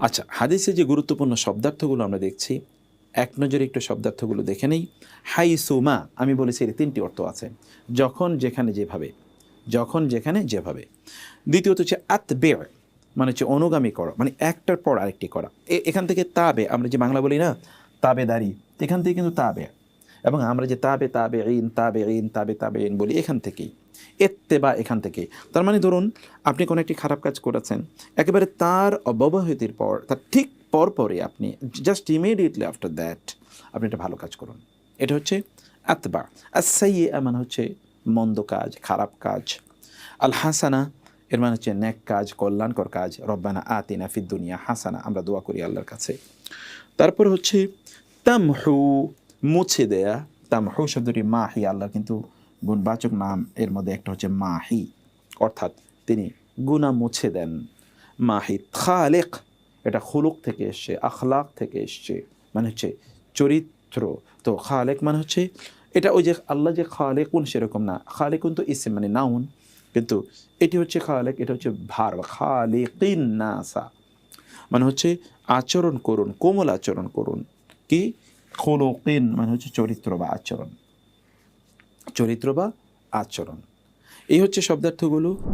আচ্ছা হাদিসে যে গুরুত্বপূর্ণ শব্দার্থগুলো আমরা দেখছি, এক নজরে একটু শব্দার্থগুলো দেখে নেই। হাই সুমা আমি বলেছি এর তিনটি অর্থ আছে। যখন, যেখানে, যেভাবে। যখন, যেখানে, যেভাবে। দ্বিতীয়ত হচ্ছে আতবে মানে হচ্ছে অনুগামী করা মানে একটার পর আরেকটি করা। এখান থেকে তাবে, আমরা যে বাংলা বলি না, তাবেদারি, এখান থেকে কিন্তু তাবে। এবং আমরা যে তাবে তাবে ইন তাবে ইন তাবে তাবে ইন বলি এখান থেকেই। এত্তে বা এখান থেকেই। তার মানে ধরুন, আপনি কোনো একটি খারাপ কাজ করেছেন, একেবারে তার অব্যবহিতির পর, তার ঠিক পর পরে আপনি জাস্ট ইমিডিয়েটলি আফটার দ্যাট আপনি একটা ভালো কাজ করুন। এটা হচ্ছে আতবা। আর সাইয়ে মানে হচ্ছে মন্দ কাজ, খারাপ কাজ। আল হাসানা, এর মানে হচ্ছে ন্যাক কাজ, কল্যাণকর কাজ। রব্বানা আতিনা ফিদ দুনিয়া হাসানা, আমরা দোয়া করি আল্লাহর কাছে। তারপর হচ্ছে তামহু মুছে দেয়া তামহু শব্দটি মাহি, আল্লাহ কিন্তু গুণবাচক নাম, এর মধ্যে একটা হচ্ছে মাহি। অর্থাৎ তিনি গুণা মুছে দেন। মাহি খালেক, এটা খুলুক থেকে এসছে, আখলাক থেকে এসছে মানে হচ্ছে চরিত্র। তো খালেক মানে হচ্ছে, এটা ওই যে আল্লাহ যে খালেকুন সেরকম না। খালেকুন তো ইসে মানে নাউন। কিন্তু এটি হচ্ছে খালেক, এটা হচ্ছে ভার, খালেকিন নাসা। মানে হচ্ছে আচরণ করুন, কোমল আচরণ করুন। কি? খোলকিন মানে হচ্ছে চরিত্র বা আচরণ। চরিত্র বা আচরণ। এই হচ্ছে শব্দার্থগুলো।